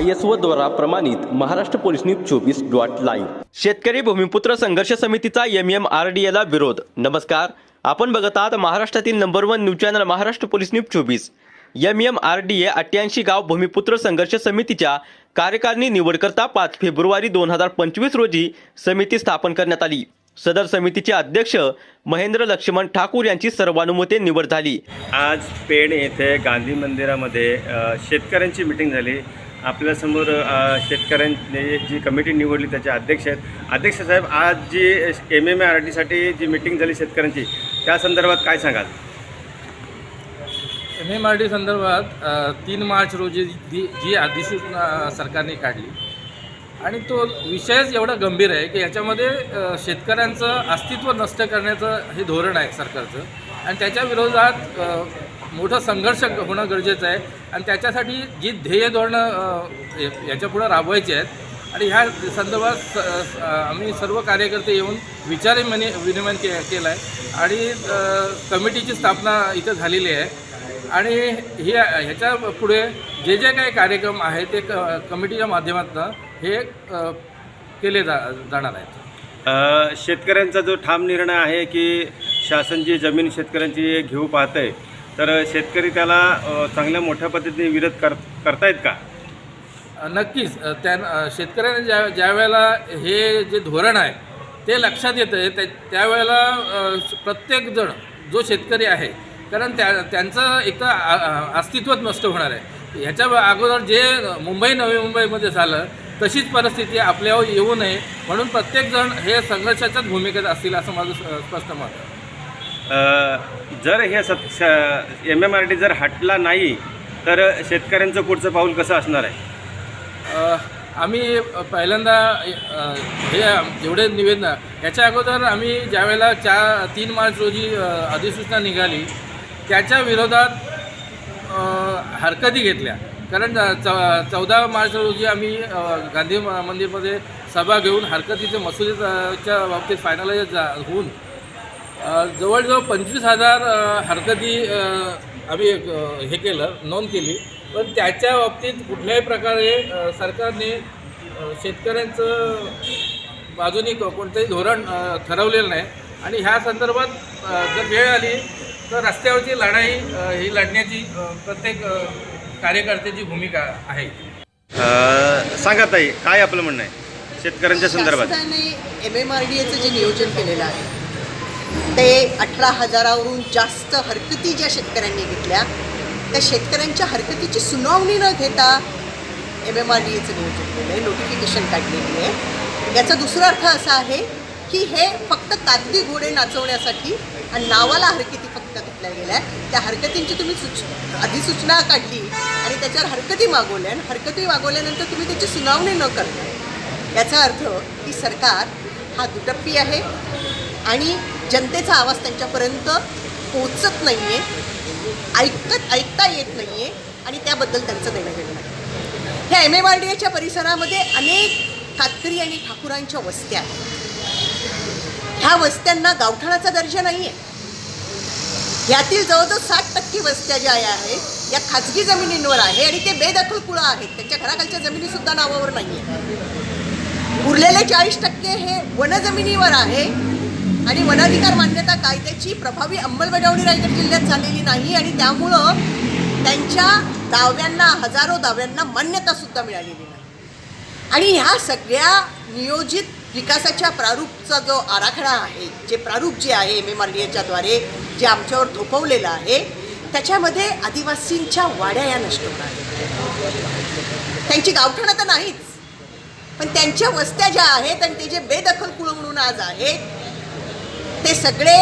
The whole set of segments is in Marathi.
आय एस ओ द्वारा प्रमाणित महाराष्ट्र पोलीस न्यूज चोवीस डॉट लाईव्ह शेतकरी भूमिपुत्र संघर्ष समितीचा एम एम आर डी एला विरोध. नमस्कार. आपण बघत आहात महाराष्ट्रातील number one news channel Maharashtra police news चोवीस. M M R D A अठ्ठ्याऐंशी गाव भूमिपुत्र संघर्ष समितीच्या कार्यकारिणी निवडकरता पाच फेब्रुवारी दोन हजार पंचवीस रोजी समिती स्थापन करण्यात आली. सदर समितीचे अध्यक्ष महेंद्र लक्ष्मण ठाकूर यांची सर्वानुमते निवड झाली. आज पेण येथे गांधी मंदिरामध्ये शेतकऱ्यांची मिटिंग झाली. आपल्यासमोर शेतकऱ्यांनी जी कमिटी निवडली त्याचे अध्यक्ष आहेत. अध्यक्ष साहेब आज जी एम एम आर टीसाठी जी मिटिंग झाली शेतकऱ्यांची त्या संदर्भात काय सांगाल? एम एम आर डी संदर्भात तीन मार्च रोजी जी जी अधिसूचना सरकारने काढली. आणि तो विषयच एवढा गंभीर आहे की याच्यामध्ये शेतकऱ्यांचं अस्तित्व नष्ट करण्याचं हे धोरण आहे सरकारचं. आणि त्याच्या विरोधात मोठा संघर्ष होणं गरजेचं आहे. आणि त्याच्यासाठी जी ध्येय धोरणं याच्यापुढं राबवायची आहेत. आणि ह्या संदर्भात आम्ही सर्व कार्यकर्ते येऊन विचारविमनी विनिमय के केला आहे आणि कमिटीची स्थापना इथं झालेली आहे. आणि हे ह्याच्या पुढे जे जे काही कार्यक्रम आहे ते क कमिटीच्या माध्यमातून हे केले जा जाणार आहेत. शेतकऱ्यांचा जो ठाम निर्णय आहे की शासन जी जमीन शेतकऱ्यांची घेऊ पाहतंय तर शेतकरी त्याला चांगल्या मोठ्या पद्धतीने विरोध कर करतायत का? नक्कीच. त्या शेतकऱ्याने शेतकऱ्यांना ज्या ज्या वेळेला हे जे धोरण आहे ते लक्षात येतं आहे त्या त्यावेळेला प्रत्येकजण जो शेतकरी आहे कारण त्या त्यांचं एक तर अस्तित्वच नष्ट होणार आहे. ह्याच्या अगोदर जे मुंबई नवी मुंबईमध्ये झालं तशीच परिस्थिती आपल्यावर येऊ नये म्हणून प्रत्येकजण हे संघर्षाच्याच भूमिकेत असतील असं माझं स्पष्ट मत आहे. जर हे सत एम एम आर टी जर हटला नाही तर शेतकऱ्यांचं पुढचं पाऊल कसं असणार आहे? आम्ही पहिल्यांदा हे जेवढे निवेदन याच्या अगोदर आम्ही ज्यावेळेला चार तीन मार्च रोजी अधिसूचना निघाली त्याच्या विरोधात हरकती घेतल्या. कारण चौ चौदा मार्च रोजी आम्ही गांधी मंदिरमध्ये सभा घेऊन हरकतीचे मसुदेच्या बाबतीत फायनलाइज जा होऊन जवळजवळ पंचवीस हजार हरकती आम्ही हे केलं नोंद केली. पण त्याच्या बाबतीत कुठल्याही प्रकारे सरकारने शेतकऱ्यांचं बाजूनी को- कोणतंही धोरण ठरवलेलं नाही. आणि ह्या संदर्भात जर वेळ आली तर रस्त्यावरची लढाई ही लढण्याची प्रत्येक कार्यकर्त्याची भूमिका आहे. सांगा ताई काय आपलं म्हणणं आहे? शेतकऱ्यांच्या संदर्भात. एम एम आर डी एचं जे नियोजन केलेलं आहे ते अठरा हजारावरून जास्त हरकती ज्या शेतकऱ्यांनी घेतल्या त्या शेतकऱ्यांच्या हरकतीची सुनावणी न घेता एम एम आर डी एचं नियोजन केलं आहे नोटिफिकेशन काढलेली आहे. याचा दुसरा अर्थ असा आहे की हे फक्त कागदी घोडे नाचवण्यासाठी आणि नावाला हरकती फक्त घेतल्या गेल्या त्या हरकतींची तुम्ही सूच अधिसूचना काढली आणि त्याच्यावर हरकती मागवल्या आणि हरकती मागवल्यानंतर तुम्ही त्याची सुनावणी न करता. याचा अर्थ की सरकार हा दुटप्पी आहे. आणि जनतेचा आवाज त्यांच्यापर्यंत पोचत नाही आहे ऐकत ऐकता येत नाही आहे आणि त्याबद्दल त्यांचं देणं घेणं नाही. ह्या एम एम आर डी एच्या परिसरामध्ये अनेक कातकरी आणि ठाकुरांच्या वस्त्या आहेत. ह्या वस्त्यांना गावठाणाचा दर्जा नाही आहे यातील जवळजवळ साठ टक्के वस्त्या ज्या आहेत या खाजगी जमिनींवर आहे आणि ते बेदखल कुळं आहेत. त्यांच्या घराखालच्या जमिनीसुद्धा नावावर नाही आहे उरलेले चाळीस टक्के हे वनजमिनीवर आहे. आणि वनाधिकार मान्यता कायद्याची प्रभावी अंमलबजावणी रायगड जिल्ह्यात झालेली नाही आणि त्यामुळं त्यांच्या दाव्यांना हजारो दाव्यांना मान्यता सुद्धा मिळालेली नाही. आणि ह्या सगळ्या नियोजित विकासाच्या प्रारूपचा जो आराखडा आहे जे प्रारूप जे आहे एम. एम. आर. डी. एच्याद्वारे जे आमच्यावर थोपवलेलं आहे त्याच्यामध्ये आदिवासींच्या वाड्या या नष्ट होणार त्यांची गावठणं तर नाहीच पण त्यांच्या वस्त्या ज्या आहेत आणि ते जे बेदखल कुळ म्हणून आज आहेत ते सगळे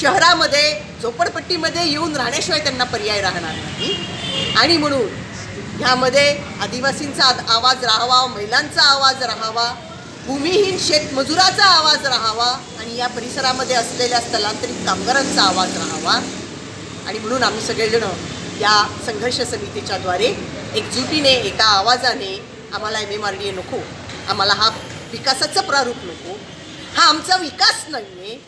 शहरामध्ये झोपडपट्टीमध्ये येऊन राहण्याशिवाय त्यांना पर्याय राहणार नाही. आणि म्हणून ह्यामध्ये आदिवासींचा आवाज राहावा महिलांचा आवाज राहावा भूमिहीन शेतमजुराचा आवाज राहावा आणि या परिसरामध्ये असलेल्या स्थलांतरित कामगारांचा आवाज राहावा. आणि म्हणून आम्ही सगळेजण या संघर्ष समितीच्याद्वारे एकजुटीने एका आवाजाने आम्हाला M M R D A नको. आम्हाला हा विकासाचा प्रारूप नको. हा आमचा विकास नाही आहे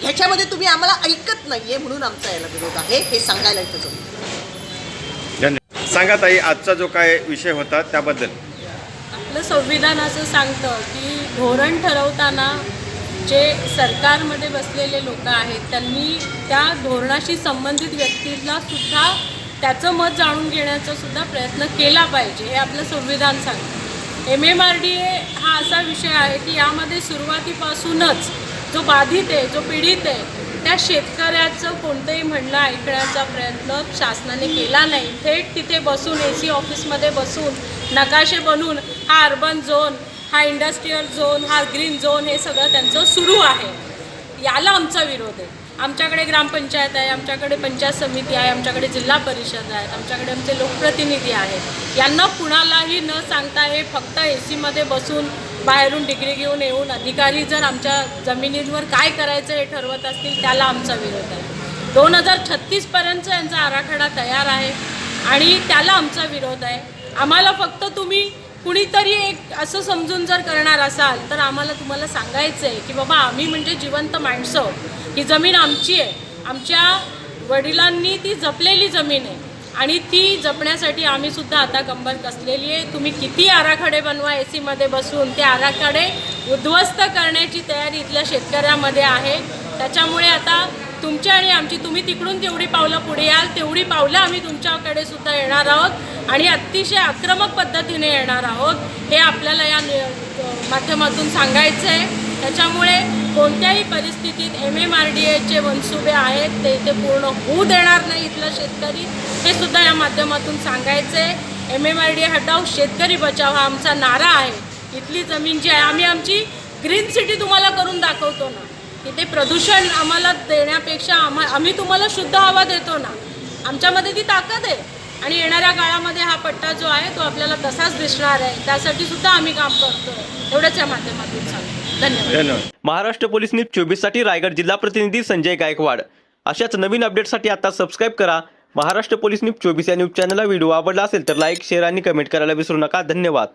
ह्याच्यामध्ये तुम्ही आम्हाला ऐकत नाही आहे म्हणून आमचा याला विरोध आहे. हे सांगायला इथं जमतं धन्यवाद. सांगा ताई आजचा जो काय विषय होता त्याबद्दल. आपलं संविधान असं सांगतं की धोरण ठरवताना जे सरकारमध्ये बसलेले लोक आहेत त्यांनी त्या धोरणाशी संबंधित व्यक्तीला सुद्धा त्याचं मत जाणून घेण्याचा सुद्धा प्रयत्न केला पाहिजे हे आपलं संविधान सांगतं. M M R D A हा असा विषय आहे की यामध्ये सुरुवातीपासूनच जो बाधित आहे जो पीडित आहे त्या शेतकऱ्याचं कोणतंही म्हणणं ऐकण्याचा प्रयत्न शासनाने केला नाही. थेट तिथे बसून ए सी ऑफिसमध्ये बसून नकाशे बनवून हा अर्बन झोन हा इंडस्ट्रीयल झोन हा ग्रीन झोन हे सगळं त्यांचं सुरू आहे. याला आमचा विरोध आहे. आमच्याकडे ग्रामपंचायत आहे आमच्याकडे पंचायत समिती आहे आमच्याकडे जिल्हा परिषद आहेत आमच्याकडे आमचे लोकप्रतिनिधी आहेत. यांना कुणालाही न सांगता हे फक्त ए सीमध्ये बसून बाहेरून डिग्री घेऊन येऊन अधिकारी जर आमच्या जमिनींवर काय करायचं हे ठरवत असतील त्याला आमचा विरोध आहे. दोन हजार छत्तीसपर्यंत यांचा आराखडा तयार आहे आणि त्याला आमचा विरोध आहे. आम्हाला फक्त तुम्ही कुणीतरी एक असं समजून जर करणार असाल तर आम्हाला तुम्हाला सांगायचं आहे की बाबा आम्ही म्हणजे जिवंत माणसं. ही जमीन आमची आहे. आमच्या वडिलांनी ती जपलेली जमीन आहे. आणि ती जपण्यासाठी आम्ही सुद्धा आता कंबर कसलेली आहे. तुम्ही किती आराखडे बनवा ए सीमध्ये बसून. ते आराखडे उद्ध्वस्त करण्याची तयारी इथल्या शेतकऱ्यामध्ये आहे. त्याच्यामुळे आता तुमची आणि आमची तुम्ही तिकडून तेवढी पावलं पुढे याल तेवढी पावलं आम्ही तुमच्याकडे सुद्धा येणार आहोत आणि अतिशय आक्रमक पद्धतीने येणार आहोत हे आपल्याला या माध्यमातून सांगायचं आहे त्याच्यामुळे कोणत्याही परिस्थितीत एम एम आर डी एचे मनसुबे आहेत ते इथे पूर्ण होऊ देणार नाही इथला शेतकरी. हे सुद्धा या माध्यमातून सांगायचं आहे एम एम आर डी हटाव शेतकरी बचाव हा आमचा नारा आहे. इथली जमीन जी आहे आम्ही आमची ग्रीन सिटी तुम्हाला करून दाखवतो ना. ते प्रदूषण आम्हाला देण्यापेक्षा आम्हा आम्ही तुम्हाला शुद्ध हवा देतो ना. आमच्यामध्ये ती ताकद आहे. आणि येणाऱ्या काळामध्ये हा पट्टा जो आहे तो आपल्याला तसाच दिसणार आहे. त्यासाठी सुद्धा आम्ही काम करतो एवढंच या माध्यमातून सांगतो. धन्यवाद. धन्यवाद. महाराष्ट्र पोलीस न्यूज चोवीससाठी रायगड जिल्हा प्रतिनिधी संजय गायकवाड. अशाच नवीन अपडेटसाठी आता सबस्क्राईब करा. महाराष्ट्र पोलीस न्यूज चोवीस या न्यूज चॅनलला व्हिडिओ आवडला असेल तर लाईक शेअर आणि कमेंट करायला विसरू नका. धन्यवाद.